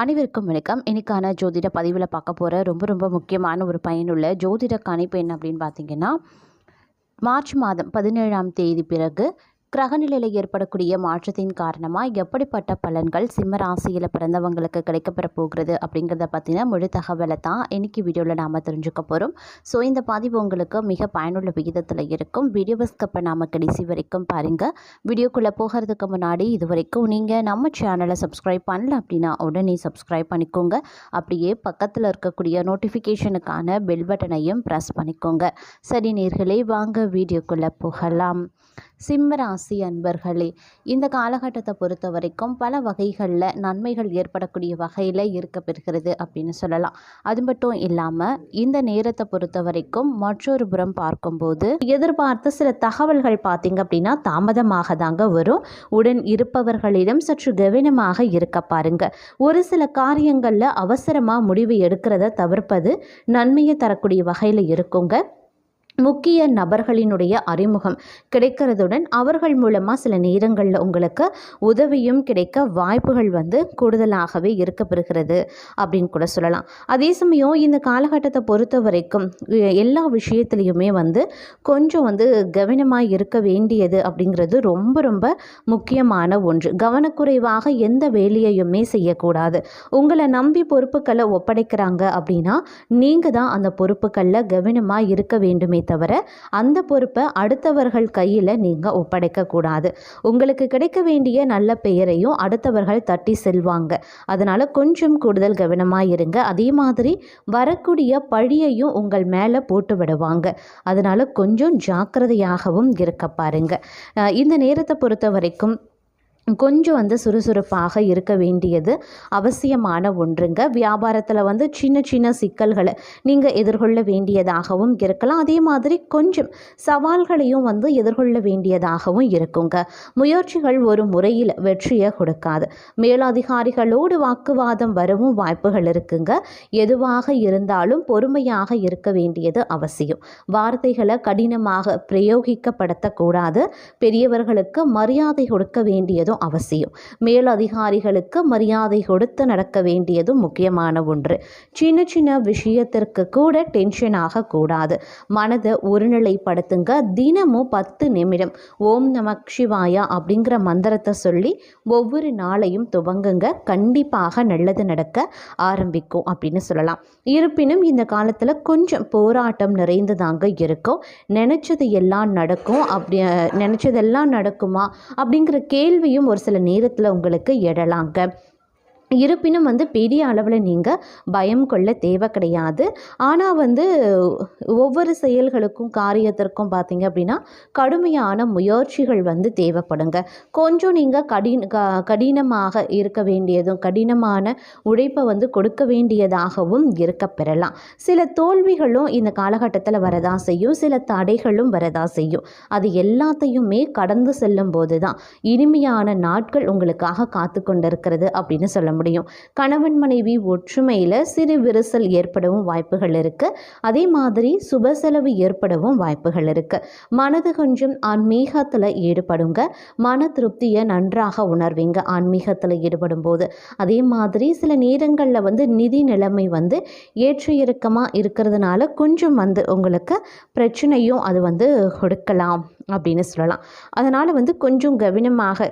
அனைவருக்கும் வணக்கம். இன்றைக்கான ஜோதிட பதிவில் பார்க்க போகிற ரொம்ப ரொம்ப முக்கியமான ஒரு பயனுள்ள ஜோதிட கணிப்பு என்ன அப்படின்னு பார்த்தீங்கன்னா மார்ச் மாதம் பதினேழாம் தேதி பிறகு கிரகநிலையில் ஏற்படக்கூடிய மாற்றத்தின் காரணமாக எப்படிப்பட்ட பலன்கள் சிம்ம ராசியில் பிறந்தவங்களுக்கு கிடைக்கப்பெற போகிறது அப்படிங்கிறத பற்றின முழு தகவலை தான் இன்னைக்கு வீடியோவில் நாம் தெரிஞ்சுக்க போகிறோம் ஸோ இந்த பதிவு உங்களுக்கு மிக பயனுள்ள விகிதத்தில் இருக்கும். வீடியோவை ஸ்கப்பை நாம் கடைசி வரைக்கும் பாருங்கள் வீடியோக்குள்ளே போகிறதுக்கு முன்னாடி இது வரைக்கும் நீங்கள் நம்ம சேனலை சப்ஸ்கிரைப் பண்ணல அப்படின்னா உடனே சப்ஸ்கிரைப் பண்ணிக்கோங்க. அப்படியே பக்கத்தில் இருக்கக்கூடிய நோட்டிஃபிகேஷனுக்கான பெல் பட்டனையும் ப்ரெஸ் பண்ணிக்கோங்க. சரி நேர்களே வாங்க வீடியோக்குள்ளே போகலாம். சிம்ம ராசி அன்பர்களே இந்த காலகட்டத்தை பொறுத்த வரைக்கும் பல வகைகளில் நன்மைகள் ஏற்படக்கூடிய வகையில் இருக்க பெறுகிறது அப்படின்னு சொல்லலாம். அது மட்டும் இல்லாமல் இந்த நேரத்தை பொறுத்த வரைக்கும் மற்றொரு புறம் பார்க்கும்போது எதிர்பார்த்த சில தகவல்கள் பார்த்தீங்க அப்படின்னா தாமதமாக தாங்க வரும். உடன் இருப்பவர்களிடம் சற்று கவனமாக இருக்க பாருங்க. ஒரு சில காரியங்களில் அவசரமாக முடிவு எடுக்கிறத தவிர்ப்பது நன்மையை தரக்கூடிய வகையில் இருக்குங்க. முக்கிய நபர்களினுடைய அறிமுகம் கிடைக்கிறதுடன் அவர்கள் மூலமாக சில நேரங்களில் உங்களுக்கு உதவியும் கிடைக்க வாய்ப்புகள் வந்து கூடுதலாகவே இருக்கப்பெறுகிறது அப்படின்னு கூட சொல்லலாம். அதே சமயம் இந்த காலகட்டத்தை பொறுத்த வரைக்கும் எல்லா விஷயத்துலையுமே வந்து கொஞ்சம் வந்து கவனமாக இருக்க வேண்டியது அப்படிங்கிறது ரொம்ப ரொம்ப முக்கியமான ஒன்று. கவனக்குறைவாக எந்த வேலையையுமே செய்யக்கூடாது. உங்களை நம்பி பொறுப்புகளை ஒப்படைக்கிறாங்க அப்படின்னா நீங்கள் தான் அந்த பொறுப்புகளில் கவனமாக இருக்க வேண்டுமே தவிர அந்த பொறுப்பை அடுத்தவர்கள் கையில் நீங்கள் ஒப்படைக்கக்கூடாது. உங்களுக்கு கிடைக்க வேண்டிய நல்ல பெயரையும் அடுத்தவர்கள் தட்டி செல்வாங்க. அதனால் கொஞ்சம் கூடுதல் கவனமாக இருங்க. அதே மாதிரி வரக்கூடிய பழியையும் உங்கள் மேலே போட்டு விடுவாங்க. அதனால் கொஞ்சம் ஜாக்கிரதையாகவும் இருக்க பாருங்க. இந்த நேரத்தை பொறுத்த வரைக்கும் கொஞ்சம் வந்து சுறுசுறுப்பாக இருக்க வேண்டியது அவசியமான ஒன்றுங்க. வியாபாரத்தில் வந்து சின்ன சின்ன சிக்கல்களை நீங்கள் எதிர்கொள்ள வேண்டியதாகவும் இருக்கலாம். அதே மாதிரி கொஞ்சம் சவால்களையும் வந்து எதிர்கொள்ள வேண்டியதாகவும் இருக்குங்க. முயற்சிகள் ஒரு முறையில் வெற்றியை கொடுக்காது. மேலதிகாரிகளோடு வாக்குவாதம் வரவும் வாய்ப்புகள் இருக்குங்க. எதுவாக இருந்தாலும் பொறுமையாக இருக்க வேண்டியது அவசியம். வார்த்தைகளை கடினமாக பிரயோகிக்கப்படுத்தக்கூடாது. பெரியவர்களுக்கு மரியாதை கொடுக்க வேண்டியதும் அவசியம். மேலதிகாரிகளுக்கு மரியாதை கொடுத்து நடக்க வேண்டியதும் முக்கியமான ஒன்று. சின்ன சின்ன விஷயத்திற்கு கூட டென்ஷன் ஆகக்கூடாது மனதை ஒருநிலைப்படுத்துங்க. தினமும் பத்து நிமிடம். ஓம் நம சிவாயா அப்படிங்கிற மந்திரத்தை சொல்லி ஒவ்வொரு நாளையும் துவங்குங்க. கண்டிப்பாக நல்லது நடக்க ஆரம்பிக்கும் அப்படின்னு சொல்லலாம். இருப்பினும் இந்த காலத்தில் கொஞ்சம் போராட்டம் நிறைந்ததாங்க இருக்கும். நினச்சது எல்லாம் நடக்கும். அப்படி நினச்சதெல்லாம் நடக்குமா அப்படிங்கிற கேள்வியும் ஒரு சில நேரத்தில் உங்களுக்கு எழலாங்க. இருப்பினும் வந்து பெரிய அளவில் நீங்கள் பயம் கொள்ள தேவை கிடையாது. ஆனால் வந்து ஒவ்வொரு செயல்களுக்கும் காரியத்திற்கும் பார்த்தீங்க அப்படின்னா கடுமையான முயற்சிகள் வந்து தேவைப்படுங்க. கொஞ்சம் நீங்கள் கடின கடினமாக இருக்க வேண்டியதும் கடினமான உழைப்பை வந்து கொடுக்க வேண்டியதாகவும் இருக்க பெறலாம். சில தோல்விகளும் இந்த காலகட்டத்தில் வரதா செய்யும். சில தடைகளும் வரதான் செய்யும். அது எல்லாத்தையுமே கடந்து செல்லும் போது தான் இனிமையான நாட்கள் உங்களுக்காக காத்து கொண்டிருக்கிறது அப்படின்னு சொல்ல முடியும். கணவன் மனைவி ஒற்றுமையில் சிறு விரிசல் ஏற்படவும் வாய்ப்புகள் இருக்குது அதே மாதிரி சுப செலவு ஏற்படவும் வாய்ப்புகள் இருக்குது மனது கொஞ்சம் ஆன்மீகத்தில் ஈடுபடுங்க. மன திருப்தியை நன்றாக உணர்வீங்க. ஆன்மீகத்தில் ஈடுபடும் போது அதே மாதிரி சில நேரங்களில் வந்து நிதி நிலைமை வந்து ஏற்ற இறக்கமாக இருக்கிறதுனால கொஞ்சம் வந்து உங்களுக்கு பிரச்சனையும் அது வந்து கொடுக்கலாம் அப்படின்னு சொல்லலாம். அதனால் வந்து கொஞ்சம் கவனமாக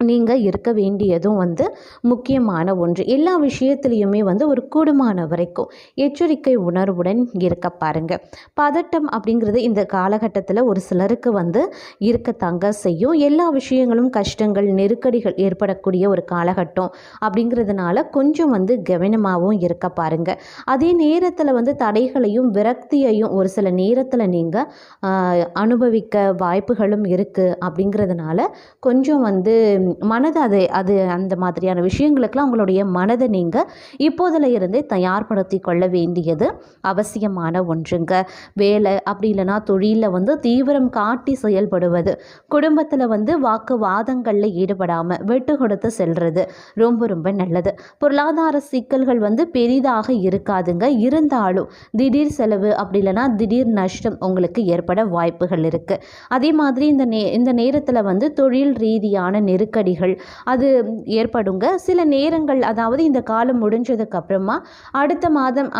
நீங்கள் இருக்க வேண்டியதும் வந்து முக்கியமான ஒன்று. எல்லா விஷயத்துலேயுமே வந்து ஒரு கூடுமான வரைக்கும் எச்சரிக்கை உணர்வுடன் இருக்க பாருங்க. பதட்டம் அப்படிங்கிறது இந்த காலகட்டத்தில் ஒரு சிலருக்கு வந்து இருக்கத்தாங்க செய்யும். எல்லா விஷயங்களும் கஷ்டங்கள் நெருக்கடிகள் ஏற்படக்கூடிய ஒரு காலகட்டம் அப்படிங்கிறதுனால கொஞ்சம் வந்து கவனமாகவும் இருக்க பாருங்கள் அதே நேரத்தில் வந்து தடைகளையும் விரக்தியையும் ஒரு சில நேரத்தில் நீங்கள் அனுபவிக்க வாய்ப்புகளும் இருக்குது அப்படிங்கிறதுனால கொஞ்சம் வந்து மனதை அது அது அந்த மாதிரியான விஷயங்களுக்கெல்லாம் உங்களுடைய மனதை நீங்கள் இப்போதில் இருந்தே தயார்படுத்தி கொள்ள வேண்டியது அவசியமான ஒன்றுங்க. வேலை அப்படி இல்லைன்னா தொழிலில் வந்து தீவிரம் காட்டி செயல்படுவது குடும்பத்தில் வந்து வாக்குவாதங்களில் ஈடுபடாமல் விட்டு கொடுத்து செல்வது ரொம்ப ரொம்ப நல்லது. பொருளாதார சிக்கல்கள் வந்து பெரிதாக இருக்காதுங்க. இருந்தாலும் திடீர் செலவு அப்படி இல்லைன்னா திடீர் நஷ்டம் உங்களுக்கு ஏற்பட வாய்ப்புகள் இருக்குது அதே மாதிரி இந்த நே இந்த நேரத்தில் வந்து தொழில் ரீதியான நெருக்க நெருக்கடிகள் அது ஏற்படுங்க. சில நேரங்கள் அதாவது இந்த காலம் முடிஞ்சதுக்கு அப்புறமா அடுத்த மாதம்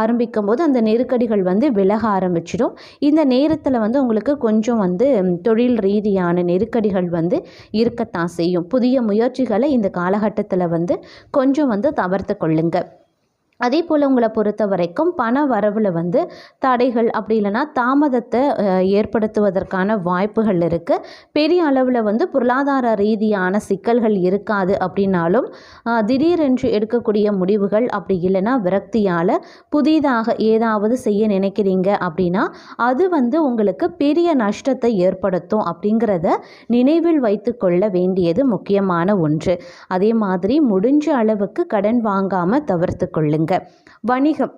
ஆரம்பிக்கும் போது அந்த நெருக்கடிகள் வந்து விலக ஆரம்பிச்சிடும். இந்த நேரத்தில் வந்து உங்களுக்கு கொஞ்சம் வந்து தொழில் ரீதியான நெருக்கடிகள் வந்து இருக்கத்தான் செய்யும். புதிய முயற்சிகளை இந்த காலகட்டத்தில் வந்து கொஞ்சம் வந்து தவிர்த்து கொள்ளுங்கள் அதே போல் உங்களை பொறுத்த வரைக்கும் பண வரவில் வந்து தடைகள் அப்படி இல்லைன்னா தாமதத்தை ஏற்படுத்துவதற்கான வாய்ப்புகள் இருக்குது பெரிய அளவில் வந்து பொருளாதார ரீதியான சிக்கல்கள் இருக்காது அப்படின்னாலும் திடீரென்று எடுக்கக்கூடிய முடிவுகள் அப்படி இல்லைன்னா விரக்தியால் புதிதாக ஏதாவது செய்ய நினைக்கிறீங்க அப்படின்னா அது வந்து உங்களுக்கு பெரிய நஷ்டத்தை ஏற்படுத்தும் அப்படிங்கிறத நினைவில் வைத்து கொள்ள வேண்டியது முக்கியமான ஒன்று. அதே மாதிரி முடிஞ்ச அளவுக்கு கடன் வாங்காமல் தவிர்த்து கொள்ளுங்க வணிகம்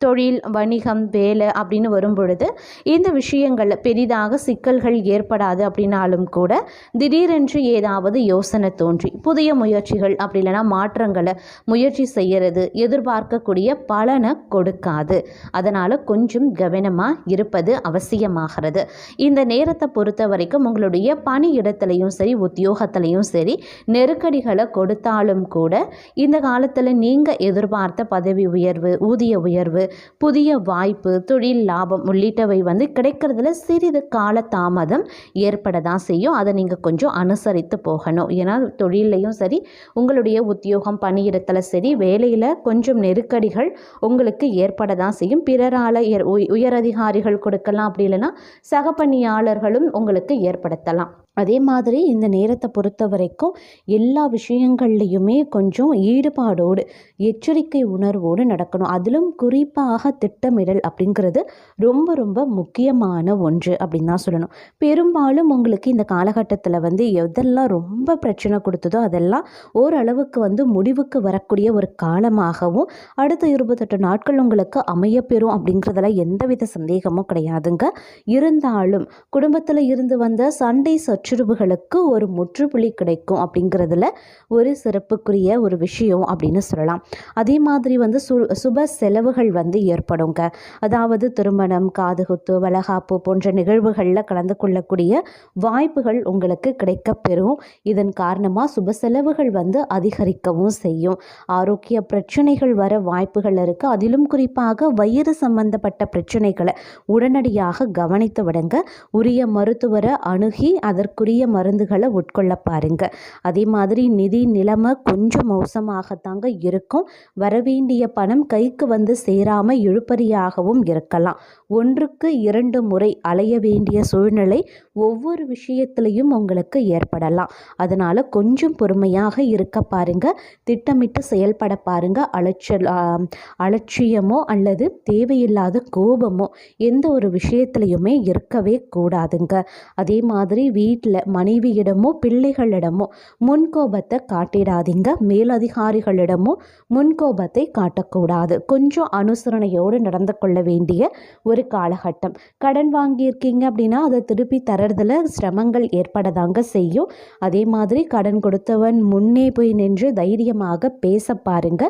தொழில் வணிகம் வேலை அப்படின்னு வரும் பொழுது இந்த விஷயங்கள் பெரிதாக சிக்கல்கள் ஏற்படாது அப்படின்னாலும் கூட திடீரென்று ஏதாவது யோசனை தோன்றி புதிய முயற்சிகள் அப்படி இல்லைன்னா மாற்றங்களை முயற்சி செய்கிறது எதிர்பார்க்கக்கூடிய பலனை கொடுக்காது. அதனால் கொஞ்சம் கவனமாக இருப்பது அவசியமாகிறது. இந்த நேரத்தை பொறுத்த வரைக்கும் உங்களுடைய பணி இடத்துலையும் சரி உத்தியோகத்திலையும் சரி நெருக்கடிகளை கொடுத்தாலும் கூட இந்த காலத்தில் நீங்கள் எதிர்பார்த்த பதவி உயர்வு ஊதிய உயர்வு புதிய வாய்ப்பு தொழில் லாபம் உள்ளிட்டவை வந்து கிடைக்கிறதுல சிறிது கால தாமதம் ஏற்பட தான் செய்யும். அதை நீங்கள் கொஞ்சம் அனுசரித்து போகணும். ஏன்னா தொழிலையும் சரி உங்களுடைய உத்தியோகம் பணியிடத்தில் சரி வேலையில் கொஞ்சம் நெருக்கடிகள் உங்களுக்கு ஏற்பட தான் செய்யும். பிறரால் ஏற் உயரதிகாரிகள் கொடுக்கலாம் அப்படி இல்லைன்னா சக பணியாளர்களும் உங்களுக்கு ஏற்படுத்தலாம். அதே மாதிரி இந்த நேரத்தை பொறுத்த வரைக்கும் எல்லா விஷயங்கள்லையுமே கொஞ்சம் ஈடுபாடோடு எச்சரிக்கை உணர்வோடு நடக்கணும். அதிலும் குறிப்பாக திட்டமிடல் அப்படிங்கிறது ரொம்ப ரொம்ப முக்கியமான ஒன்று அப்படின்னு தான் சொல்லணும். பெரும்பாலும் உங்களுக்கு இந்த காலகட்டத்தில் வந்து எதெல்லாம் ரொம்ப பிரச்சனை கொடுத்ததோ அதெல்லாம் ஓரளவுக்கு வந்து முடிவுக்கு வரக்கூடிய ஒரு காலமாகவும் அடுத்த இருபத்தெட்டு நாட்கள் உங்களுக்கு அமையப்பெறும் அப்படிங்கிறதுல எந்தவித சந்தேகமும் கிடையாதுங்க. இருந்தாலும் குடும்பத்தில் இருந்து வந்த சண்டை சற்று சச்சுரவுகளுக்கு ஒரு முற்றுப்புள்ளி கிடைக்கும் அப்படிங்கிறதுல ஒரு சிறப்புக்குரிய ஒரு விஷயம் அப்படின்னு சொல்லலாம். அதே மாதிரி வந்து சு சுப செலவுகள் வந்து ஏற்படுங்க. அதாவது திருமணம் காதுகுத்து வளகாப்பு போன்ற நிகழ்வுகளில் கலந்து கொள்ளக்கூடிய வாய்ப்புகள் உங்களுக்கு கிடைக்கப்பெறும் இதன் காரணமாக சுப செலவுகள் வந்து அதிகரிக்கவும் செய்யும். ஆரோக்கிய பிரச்சனைகள் வர வாய்ப்புகள் இருக்குது அதிலும் குறிப்பாக வயிறு சம்பந்தப்பட்ட பிரச்சனைகளை உடனடியாக கவனித்து விடுங்க. உரிய மருத்துவரை அணுகி அதற்கு அதற்குரிய மருந்துகளை உட்கொள்ள பாருங்க. அதே மாதிரி நிதி நிலைமை கொஞ்சம் மோசமாகத்தாங்க இருக்கும். வரவேண்டிய பணம் கைக்கு வந்து சேராமல் இழுப்பறியாகவும் இருக்கலாம். ஒன்றுக்கு இரண்டு முறை அலைய வேண்டிய சூழ்நிலை ஒவ்வொரு விஷயத்திலையும் உங்களுக்கு ஏற்படலாம். அதனால் கொஞ்சம் பொறுமையாக இருக்க பாருங்க. திட்டமிட்டு செயல்பட பாருங்க. அலைச்சல் அலட்சியமோ அல்லது தேவையில்லாத கோபமோ எந்த ஒரு விஷயத்துலையுமே இருக்கவே கூடாதுங்க. அதே மாதிரி வீட்டில் மனைவியிடமோ பிள்ளைகளிடமோ முன்கோபத்தை காட்டிடாதீங்க. மேலதிகாரிகளிடமோ முன்கோபத்தை காட்டக்கூடாது. கொஞ்சம் அனுசரணையோடு நடந்து கொள்ள வேண்டிய ஒரு காலகட்டம். கடன் வாங்கியிருக்கீங்க அப்படின்னா அதை திருப்பி தரதில் சிரமங்கள் ஏற்படதாங்க செய்யும். அதே மாதிரி கடன் கொடுத்தவன் முன்னே போய் நின்று தைரியமாக பேச பாருங்க.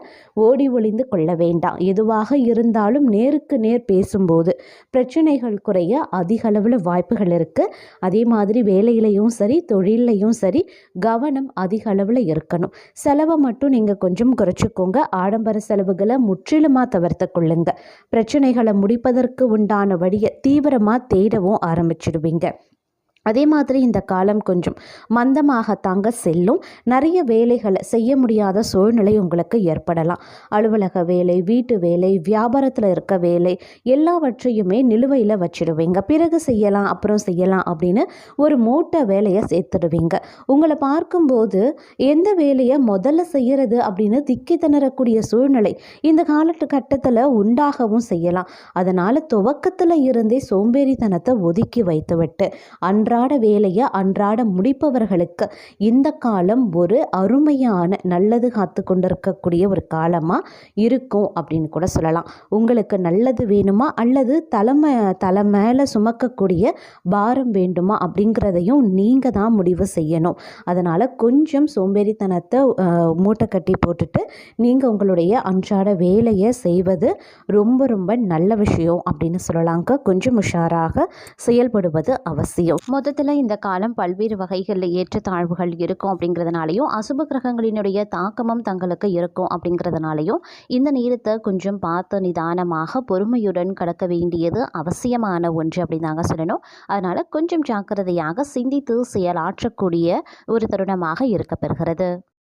ஓடி ஒளிந்து கொள்ள வேண்டாம். எதுவாக இருந்தாலும் நேருக்கு நேர் பேசும்போது பிரச்சனைகள் குறைய அதிக அளவில் வாய்ப்புகள் இருக்குது அதே மாதிரி வேலை வேலையிலையும் சரி தொழிலையும் சரி கவனம் அதிக அளவில் இருக்கணும். செலவை மட்டும் நீங்கள் கொஞ்சம் குறைச்சிக்கோங்க. ஆடம்பர செலவுகளை முற்றிலுமாக தவிர்த்து கொள்ளுங்க. பிரச்சனைகளை முடிப்பதற்கு உண்டான வழியை தீவிரமாக தேடவும் ஆரம்பிச்சிடுவீங்க. அதே மாதிரி இந்த காலம் கொஞ்சம் மந்தமாகத்தாங்க செல்லும். நிறைய வேலைகளை செய்ய முடியாத சூழ்நிலை உங்களுக்கு ஏற்படலாம். அலுவலக வேலை வீட்டு வேலை வியாபாரத்தில் இருக்க வேலை எல்லாவற்றையுமே நிலுவையில் வச்சிடுவீங்க. பிறகு செய்யலாம் அப்புறம் செய்யலாம் அப்படின்னு ஒரு மூட்டை வேலையை சேர்த்துடுவீங்க. உங்களை பார்க்கும்போது எந்த வேலையை முதல்ல செய்கிறது அப்படின்னு திக்கி திணறக்கூடிய சூழ்நிலை இந்த காலகட்டத்தில் உண்டாகவும் செய்யலாம். அதனால் துவக்கத்தில் இருந்தே சோம்பேறித்தனத்தை ஒதுக்கி வைத்துவிட்டு அன்றா அன்றாட வேலையை அன்றாட முடிப்பவர்களுக்கு இந்த காலம் ஒரு அருமையான நல்லது காத்து கொண்டிருக்கக்கூடிய ஒரு காலமாக இருக்கும் அப்படின்னு கூட சொல்லலாம். உங்களுக்கு நல்லது வேணுமா? அல்லது தலைமை தலை மேலே சுமக்கக்கூடிய பாரம் வேண்டுமா? அப்படிங்கிறதையும் நீங்கள் தான் முடிவு செய்யணும். அதனால் கொஞ்சம் சோம்பேறித்தனத்தை மூட்டை கட்டி போட்டுட்டு நீங்கள் உங்களுடைய அன்றாட வேலையை செய்வது ரொம்ப ரொம்ப நல்ல விஷயம் அப்படின்னு சொல்லலாங்க. கொஞ்சம் உஷாராக செயல்படுவது அவசியம். மொத்தத்தில் இந்த காலம் பல்வேறு வகைகளில் ஏற்றத்தாழ்வுகள் இருக்கும் அப்படிங்கிறதுனாலையும் அசுப கிரகங்களினுடைய தாக்கமும் தங்களுக்கு இருக்கும் அப்படிங்கிறதுனாலையும் இந்த நேரத்தை கொஞ்சம் பார்த்து நிதானமாக பொறுமையுடன் கடக்க வேண்டியது அவசியமான ஒன்று அப்படின்னு தாங்க சொல்லணும். அதனால் கொஞ்சம் ஜாக்கிரதையாக சிந்தித்து செயலாற்றக்கூடிய ஒரு தருணமாக இருக்கப்பெறுகிறது.